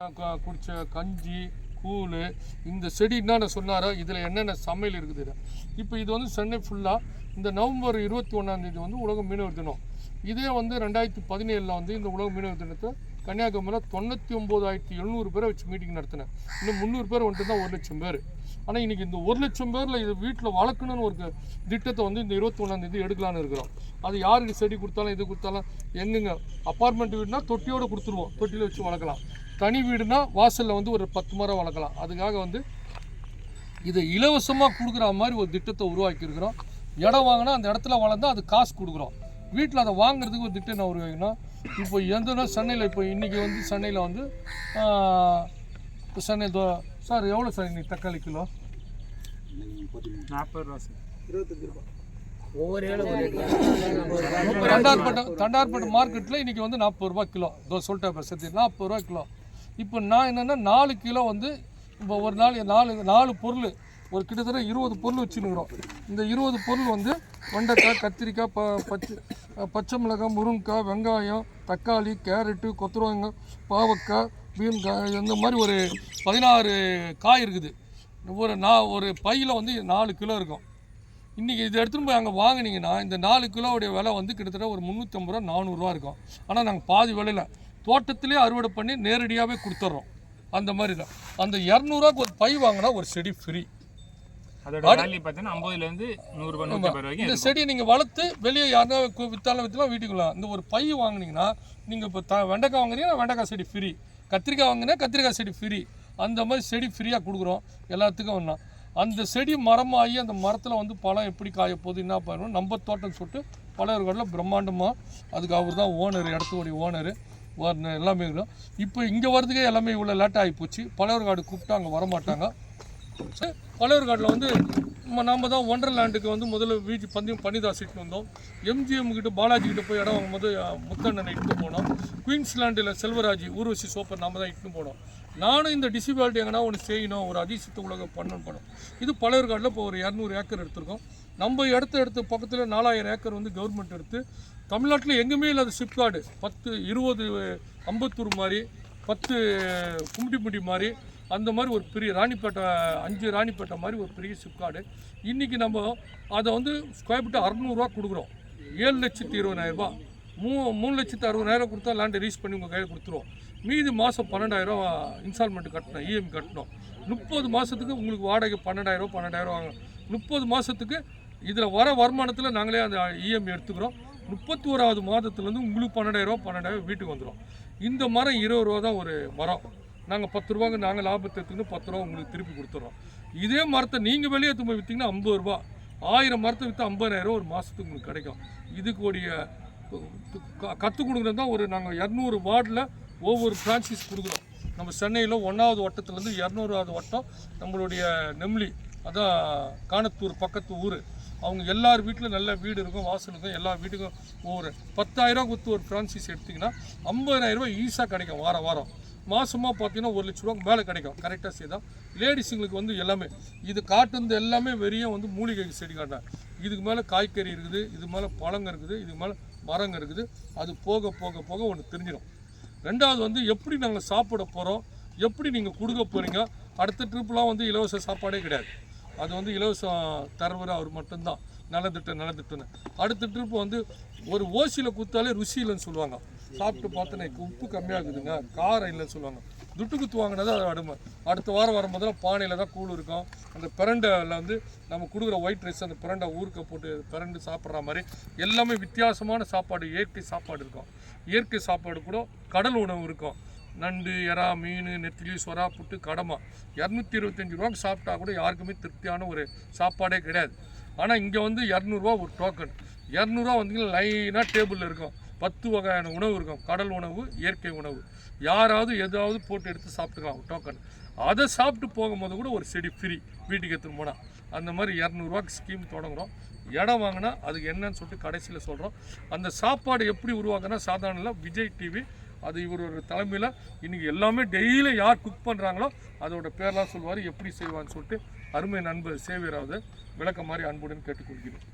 குடித்த குடிச்ச கஞ்சி கூழ் இந்த செடி என்னென்ன சொன்னாரோ இதில் என்னென்ன சமையல் இருக்குது இப்போ இது வந்து சென்னை ஃபுல்லாக இந்த நவம்பர் இருபத்தி ஒன்றாந்தேதி வந்து உலக மீனவர் தினம். இதே வந்து ரெண்டாயிரத்தி பதினேழில் வந்து இந்த உலக மீனவர் தினத்தை கன்னியாகுமரியில் தொண்ணூற்றி ஒம்போதாயிரத்தி எழுநூறு பேரை வச்சு மீட்டிங் நடத்தினேன். இன்னும் முந்நூறு பேர் வந்துட்டு தான் ஒரு லட்சம் பேர். ஆனால் இன்றைக்கி இந்த ஒரு லட்சம் பேரில் இது வீட்டில் வளர்க்கணும்னு ஒரு திட்டத்தை வந்து இந்த இருபத்தி ஒன்றாந்தேதி எடுக்கலான்னு இருக்கிறோம். அது யாருக்கு செடி கொடுத்தாலும் இது கொடுத்தாலும் எங்கெங்க அப்பார்ட்மெண்ட் வீடுனா தொட்டியோடு கொடுத்துருவோம். தொட்டியில் வச்சு வளர்க்கலாம். தனி வீடுனா வாசலில் வந்து ஒரு பத்து மரம் வளர்க்கலாம். அதுக்காக வந்து இதை இலவசமாக கொடுக்குற மாதிரி ஒரு திட்டத்தை உருவாக்கியிருக்கிறோம் இடம் வாங்கினா அந்த இடத்துல வளர்ந்தா அது காசு கொடுக்குறோம். வீட்டில் அதை வாங்குறதுக்கு ஒரு திட்டம் நான் உருவாக்கினோம் இப்போ எந்த சென்னையில் இப்போ இன்றைக்கி வந்து சென்னையில் வந்து இப்போ சென்னை தோ சார் எவ்வளோ சார் இன்னைக்கு தக்காளி கிலோ? நாற்பது ரூபா சார். ஒவ்வொரு ஏழை ஒரு தண்டார்பேட்டை தண்டார்பேட்டை மார்க்கெட்டில் இன்றைக்கி வந்து நாற்பது ரூபா கிலோ. இதோ சொல்லிட்டேன் இப்போ சத்தி நாற்பது ரூபா கிலோ. இப்போ நான் என்னென்னா நாலு கிலோ வந்து இப்போ ஒரு நாள் நாலு நாலு பொருள் ஒரு கிட்டத்தட்ட இருபது பொருள் வச்சுருக்கிறோம் இந்த இருபது பொருள் வந்து வெண்டைக்காய் கத்திரிக்காய் ப பச்சை பச்சை மிளகாய் முருங்கைக்காய் வெங்காயம் தக்காளி கேரட்டு கொத்தரவங்காய் பாவக்காய் பீன்காய் இந்த மாதிரி ஒரு பதினாறு காய் இருக்குது. ஒரு நான் ஒரு பையில் வந்து நாலு கிலோ இருக்கும். இன்றைக்கி இதை எடுத்துகிட்டு போய் அங்கே வாங்கினீங்கன்னா இந்த நாலு கிலோவுடைய விலை வந்து கிட்டத்தட்ட ஒரு முந்நூற்றம்பது ரூபா நானூறுரூவா இருக்கும். ஆனால் நாங்கள் பாதி விலையில் தோட்டத்திலே அறுவடை பண்ணி நேரடியாகவே கொடுத்துட்றோம் அந்த மாதிரி தான் அந்த இரநூறுவாக்கு ஒரு பை வாங்கினா ஒரு செடி ஃப்ரீ இந்த. செடியை நீங்கள் வளர்த்து வெளியே யாருனா கு- வித்தாலும் விற்றலாம் வீட்டுக்குள்ள இந்த ஒரு பை வாங்குனீங்கன்னா நீங்கள் இப்போ த வெண்டைக்காய் வாங்குறீங்கன்னா வெண்டைக்காய் செடி ஃப்ரீ கத்திரிக்காய் வாங்கினா கத்திரிக்காய் செடி ஃப்ரீ அந்த மாதிரி செடி ஃப்ரீயாக கொடுக்குறோம். எல்லாத்துக்கும் ஒன்றா அந்த செடி மரமாகி அந்த மரத்தில் வந்து பழம் எப்படி காய போகுது என்ன பண்ணணும் நம்ம தோட்டம் சொல்லிட்டு பழையர்களில் பிரம்மாண்டமாக அதுக்கு அவர் தான் ஓனர் இடத்துடைய ஓனர் எல்லாமே இருக்கும் இப்போ இங்கே வர்றதுக்கே எல்லாமே இவ்வளோ லேட் ஆகி போச்சு. பழையர்காடு கூப்பிட்டு அங்கே வரமாட்டாங்க. சரி, பழையர்காட்டில் வந்து நம்ம நாம தான் ஒண்டர்லேண்டுக்கு வந்து முதல்ல வீச்சு பந்தயம் பன்னிதாஸ் இட்டு வந்தோம் எம்ஜிஎம் கிட்ட பாலாஜி கிட்ட போய் இடம் வாங்கும்போது முத்தண்ணனை இட்டு போனோம். குயின்ஸ்லாண்டில் செல்வராஜ் ஊர்வசி சோப்பர் நாம தான் இட்டு போனோம். நானும் இந்த டிசிபாலிட்டி எங்கன்னா ஒன்று செய்யணும் ஒரு அதிசயத்து உலகம் பண்ணணும் படம் இது பழையர் காட்டில் இப்போ ஒரு இரநூறு ஏக்கர் எடுத்திருக்கோம். நம்ம இடத்த எடுத்த பக்கத்தில் நாலாயிரம் ஏக்கர் வந்து கவர்மெண்ட் எடுத்து தமிழ்நாட்டில் எங்கேயுமே இல்லாத சிப்காடு பத்து இருபது அம்பத்தூர் மாதிரி பத்து கும்மிடிமுடி மாதிரி அந்த மாதிரி ஒரு பெரிய ராணிப்பேட்டை அஞ்சு ராணிப்பேட்டை மாதிரி ஒரு பெரிய சிப்காடு. இன்றைக்கி நம்ம அதை வந்து ஸ்கொயர் ஃபீட்டு அறநூறுவா கொடுக்குறோம். ஏழு லட்சத்தி இருபதாயிரரூபா மூ மூணு லட்சத்து அறுபதாயிரம் கொடுத்தா லேண்டை ரீஸ் பண்ணி உங்கள் கையில் கொடுத்துருவோம். மீதி மாதம் பன்னெண்டாயிரம் இன்ஸ்டால்மெண்ட் கட்டணும் இஎம் கட்டணும். முப்பது மாதத்துக்கு உங்களுக்கு வாடகை பன்னெண்டாயிரம் பன்னெண்டாயிரம் வாங்கணும் முப்பது மாதத்துக்கு இதில் வர வருமானத்தில் நாங்களே அந்த இஎம் எடுத்துக்கிறோம். முப்பத்தி ஓராவது மாதத்துலேருந்து உங்களுக்கு பன்னெண்டாயிரம் பன்னெண்டாயிரம் வீட்டுக்கு வந்துடும் இந்த மரம் இருபது ரூபா தான் ஒரு மரம். நாங்கள் பத்து ரூபாங்க நாங்கள் லாபத்தை எடுத்துக்கிட்டு பத்து ரூபா உங்களுக்கு திருப்பி கொடுத்துட்றோம் இதே மரத்தை நீங்கள் வெளியே எடுத்து போய் விற்றீங்கன்னா ஐம்பது ரூபா. ஆயிரம் மரத்தை விற்றா ஐம்பதாயிரம் ஒரு மாதத்துக்கு உங்களுக்கு கிடைக்கும். இதுக்கு உடைய கற்றுக் கொடுக்குறது தான் ஒரு நாங்கள் இரநூறு வார்டில் ஒவ்வொரு பிரான்சிஸ் கொடுக்குறோம். நம்ம சென்னையில் ஒன்றாவது வட்டத்துலேருந்து இரநூறாவது வட்டம் நம்மளுடைய நெம்லி அதான் காணத்தூர் பக்கத்து ஊர். அவங்க எல்லார் வீட்டிலும் நல்ல வீடு இருக்கும் வாசல் இருக்கும் எல்லா வீட்டுக்கும் ஒவ்வொரு பத்தாயிரம் கொடுத்து ஒரு ஃப்ரான்சிஸ் எடுத்திங்கன்னா ஐம்பதாயிரம் ரூபாய் ஈஸியாக கிடைக்கும் வாரம் வாரம். மாதமாக பார்த்தீங்கன்னா ஒரு லட்ச ரூபா மேலே கிடைக்கும். கரெக்டாக செய்தால் லேடிஸுங்களுக்கு வந்து எல்லாமே இது காட்டுந்து எல்லாமே வெறியும் வந்து மூலிகை செடி காட்டினேன் இதுக்கு மேலே காய்கறி இருக்குது இது மேலே பழங்க இருக்குது இதுக்கு மேலே மரங்க இருக்குது. அது போக போக போக ஒன்று தெரிஞ்சிடும். ரெண்டாவது வந்து எப்படி நாங்கள் சாப்பிட போகிறோம் எப்படி நீங்கள் கொடுக்க போகிறீங்க அடுத்த ட்ரிப்லாம் வந்து இலவச சாப்பாடே கிடையாது. அது வந்து இலவசம் தரவர் அவர் மட்டும்தான். நலத்திட்டம் நலத்திட்டம்னு. அடுத்த ட்ரிப் வந்து ஒரு ஓசியில் குத்தாலே ருசி இல்லைன்னு சொல்லுவாங்க. சாப்பிட்டு பார்த்தோன்னே உப்பு கம்மியாக இருக்குதுங்க காரம் இல்லைன்னு சொல்லுவாங்க. துட்டு குத்து வாங்கினது அது அடுமை. அடுத்த வாரம் வரும்போதெல்லாம் பானையில் தான் கூழ் இருக்கும். அந்த பிரண்டையில் வந்து நம்ம கொடுக்குற ஒயிட் ரைஸ் அந்த பிரண்டை ஊறுக்க போட்டு பிரண்டு சாப்பிட்ற மாதிரி எல்லாமே வித்தியாசமான சாப்பாடு இயற்கை சாப்பாடு இருக்கும். இயற்கை சாப்பாடு கூட கடல் உணவு இருக்கும். நண்டு எறா மீன் நெத்திலி சொரா புட்டு கடமா. இரநூத்தி இருபத்தஞ்சி ரூபாய்க்கு சாப்பிட்டா கூட யாருக்குமே திருப்தியான ஒரு சாப்பாடே கிடையாது. ஆனால் இங்கே வந்து இரநூறுவா ஒரு டோக்கன் இரநூறுவா வந்தீங்கன்னா லைனாக டேபிளில் இருக்கும். பத்து வகையான உணவு இருக்கும். கடல் உணவு இயற்கை உணவு. யாராவது எதாவது போட்டு எடுத்து சாப்பிட்டுக்கலாம் டோக்கன் அதை சாப்பிட்டு போகும்போது கூட ஒரு செடி ஃப்ரீ வீட்டுக்கு எடுத்துன்னு போனால் அந்த மாதிரி இரநூறுவாக்கு ஸ்கீம் தொடங்குறோம். இடம் வாங்கினா அதுக்கு என்னன்னு சொல்லிட்டு கடைசியில் சொல்கிறோம் அந்த சாப்பாடு எப்படி உருவாக்குனா சாதாரண விஜய் டிவி அது இவர் ஒரு தலைமையில் இன்றைக்கி எல்லாமே டெய்லி யார் குக் பண்ணுறாங்களோ அதோட பேரெலாம் சொல்லுவார் எப்படி செய்வான்னு சொல்லிட்டு அருமை நண்பர் சேவியராவது விளக்க மாதிரி அன்புடன் கேட்டுக்கொள்கிறேன்.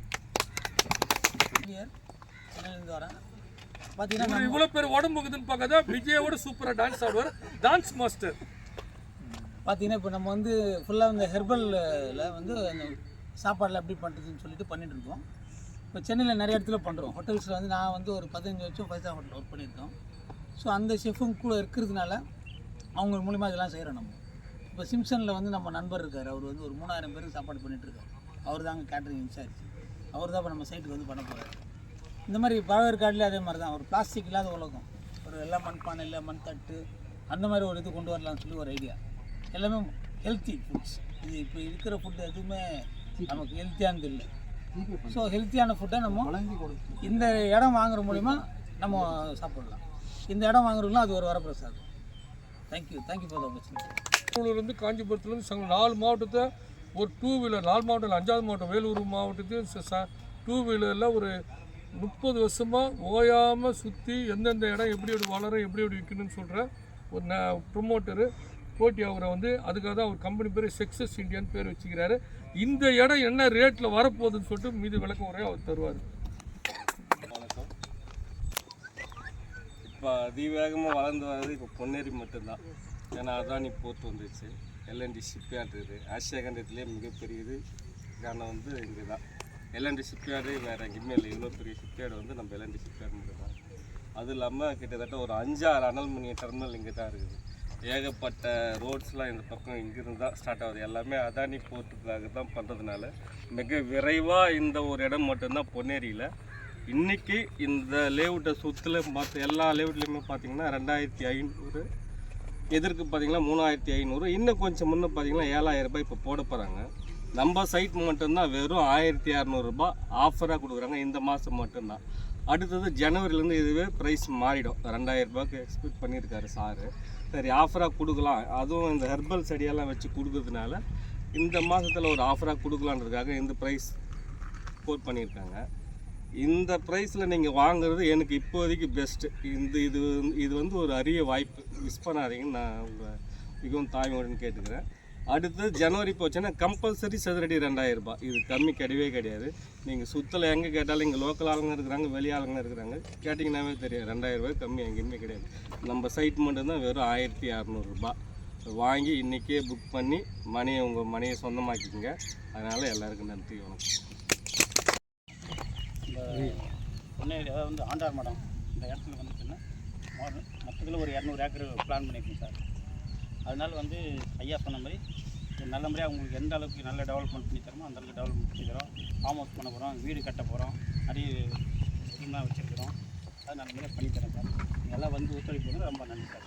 பார்த்தீங்கன்னா இவ்வளோ பேர் உடம்புக்குதுன்னு பார்க்காத விஜயோட சூப்பராக டான்ஸ் ஆடுவார். டான்ஸ் மாஸ்டர் பார்த்தீங்கன்னா இப்போ நம்ம வந்து ஃபுல்லாக இந்த ஹெர்பலில் வந்து அந்த சாப்பாடில் எப்படி பண்ணுறதுன்னு சொல்லிட்டு பண்ணிட்டு இருக்கோம். இப்போ சென்னையில் நிறைய இடத்துல பண்ணுறோம் ஹோட்டல்ஸில் வந்து நான் வந்து ஒரு பதினஞ்சு வருஷம் ஃபைவ் ஸ்டார் ஹோட்டல் ஒர்க் பண்ணியிருக்கோம். ஸோ அந்த ஷெஃபும் கூட இருக்கிறதுனால அவங்க மூலிமா இதெல்லாம் செய்கிறோம் நம்ம. இப்போ சிம்சனில் வந்து நம்ம நண்பர் இருக்கார். அவர் வந்து ஒரு மூணாயிரம் பேருக்கு சாப்பாடு பண்ணிட்டு இருக்காரு. அவர் தாங்க கேட்ரிங் இன்சார்ஜ் அவர் தான் இப்போ நம்ம சைட்டுக்கு வந்து பண்ண போகிறார் இந்த மாதிரி பழவேற்காடுலேயே அதே மாதிரி தான் ஒரு பிளாஸ்டிக் இல்லாத உலகம். ஒரு எல்லாம் மண்பானையில் மண் தட்டு அந்த மாதிரி ஒரு இது கொண்டு வரலாம்னு சொல்லி ஒரு ஐடியா எல்லாமே ஹெல்த்தி ஃபுட்ஸ் இது இப்போ இருக்கிற ஃபுட் எதுவுமே நமக்கு ஹெல்த்தியானது இல்லை. ஸோ ஹெல்த்தியான ஃபுட்டை நம்ம இந்த இடம் வாங்குற மூலிமா நம்ம சாப்பிடலாம். இந்த இடம் வாங்குறதுலாம் அது ஒரு வரப்பிரசாதம். Thank you thank you for the opportunity வேலூர்லேருந்து காஞ்சிபுரத்துலேருந்து சங்க நாலு மாவட்டத்தை ஒரு டூ வீலர் நாலு மாவட்டம் அஞ்சாவது மாவட்டம் வேலூர் மாவட்டத்தையும் டூ வீலரில் ஒரு முப்பது வருஷமாக ஓயாமல் சுற்றி எந்தெந்த இடம் எப்படி எப்படி வளரும் எப்படி எப்படி விற்கணும்னு சொல்கிற ஒரு ந ப்ரொமோட்டரு போட்டி அவரை வந்து அதுக்காக தான் அவர் கம்பெனி பேர் சக்ஸஸ் இந்தியான்னு பேர் வச்சுக்கிறாரு. இந்த இடம் என்ன ரேட்டில் வரப்போகுதுன்னு சொல்லிட்டு மீதி விளக்கம் உரையை அவர் தருவார் வணக்கம் இப்போ அதிவேகமாக வளர்ந்து வர்றது இப்போ பொன்னேரி மட்டும்தான். ஏன்னா அதானி போத்து வந்துச்சு. எல்என்டி ஷிப்யார்டு இது. ஆசியா கண்டத்திலே மிகப்பெரியது. காரணம் வந்து இங்கே தான் எல்என்டி ஷிப்யார்டு வேறு எங்கேயுமே இல்லை. இவ்வளோ பெரிய ஷிப்யார்டு வந்து நம்ம எல்என்டி ஷிப்யார்டு மட்டும் தான் அதுவும் இல்லாமல் கிட்டத்தட்ட ஒரு அஞ்சாறு அனல் மினி டெர்மினல் இங்கே தான் இருக்குது. ஏகப்பட்ட ரோட்ஸ்லாம் இந்த பக்கம் இங்கிருந்து தான் ஸ்டார்ட் ஆகுது. எல்லாமே அதானி போர்ட்டுக்காக தான் பண்ணுறதுனால மிக விரைவாக இந்த ஒரு இடம் மட்டும்தான் பொன்னேரியில். இன்றைக்கி இந்த லேவுட்டை சுற்றில் மற்ற எல்லா லேவுட்லேயுமே பார்த்தீங்கன்னா ரெண்டாயிரத்தி ஐநூறு. எதிர்க்கு பார்த்தீங்கன்னா மூணாயிரத்தி ஐநூறு. இன்னும் கொஞ்சம் முன்னே பார்த்தீங்கன்னா ஏழாயிரம் ரூபாய் இப்போ போட போகிறாங்க நம்ம சைட் மட்டும்தான் வெறும் ஆயிரத்தி இரநூறுபா ஆஃபராக கொடுக்குறாங்க. இந்த மாதம் மட்டும்தான். அடுத்தது ஜனவரிலேருந்து இதுவே ப்ரைஸ் மாறிடும். ரெண்டாயிரம் ரூபாய்க்கு எக்ஸ்பெக்ட் பண்ணியிருக்காரு சாரு சரி ஆஃபராக கொடுக்கலாம். அதுவும் இந்த ஹெர்பல் செடியெல்லாம் வச்சு கொடுக்கறதுனால இந்த மாதத்தில் ஒரு ஆஃபராக கொடுக்கலான்றதுக்காக இந்த ப்ரைஸ் கோட் பண்ணியிருக்காங்க. இந்த ப்ரைஸில் நீங்கள் வாங்குறது எனக்கு இப்போதைக்கு பெஸ்ட்டு இந்த இது இது வந்து ஒரு அரிய வாய்ப்பு. மிஸ் பண்ணாதீங்கன்னு நான் உங்கள் மிகவும் தாய்மொழின்னு கேட்டுக்கிறேன். அடுத்து ஜனவரி போச்சுன்னா கம்பல்சரி சதுரடி ரெண்டாயிரம் ரூபாய். இது கம்மி கிடையவே கிடையாது. நீங்கள் சுத்தல எங்கே கேட்டாலும் இங்கே லோக்கல் ஆளுங்க இருக்கிறாங்க வெளி ஆளுங்க இருக்கிறாங்க. கேட்டிங்கன்னாவே தெரியும். ரெண்டாயிரம் ரூபாய் கம்மி எங்கேயுமே கிடையாது. நம்ம சைட் மட்டும்தான் வெறும் ஆயிரத்தி இரநூறுபா வாங்கி இன்றைக்கே புக் பண்ணி மணியை உங்கள் மணியை சொந்தமாக்கிக்கோங்க. அதனால் எல்லாருக்கும் நன்றி வணக்கம். பொன்னேரி அதாவது வந்து ஆண்டார் மடம். இந்த இடத்துல வந்துட்டுன்னா மொத்தத்தில் ஒரு இரநூறு ஏக்கர் பிளான் பண்ணியிருக்கோம் சார். அதனால் வந்து ஐயா சொன்ன மாதிரி நல்ல முறையாக அவங்களுக்கு எந்த அளவுக்கு நல்ல டெவலப்மெண்ட் பண்ணி தரமோ அந்தளவுக்கு டெவலப்மெண்ட் பண்ணி தரோம். ஃபார்ம் ஹவுஸ் பண்ண போகிறோம் வீடு கட்ட போகிறோம் நிறைய ஸ்கீம்லாம் வச்சுருக்கிறோம். அது நல்ல முறையாக பண்ணித்தரேன் சார். இதெல்லாம் வந்து ஒத்துழைப்பு ரொம்ப நன்றி சார்.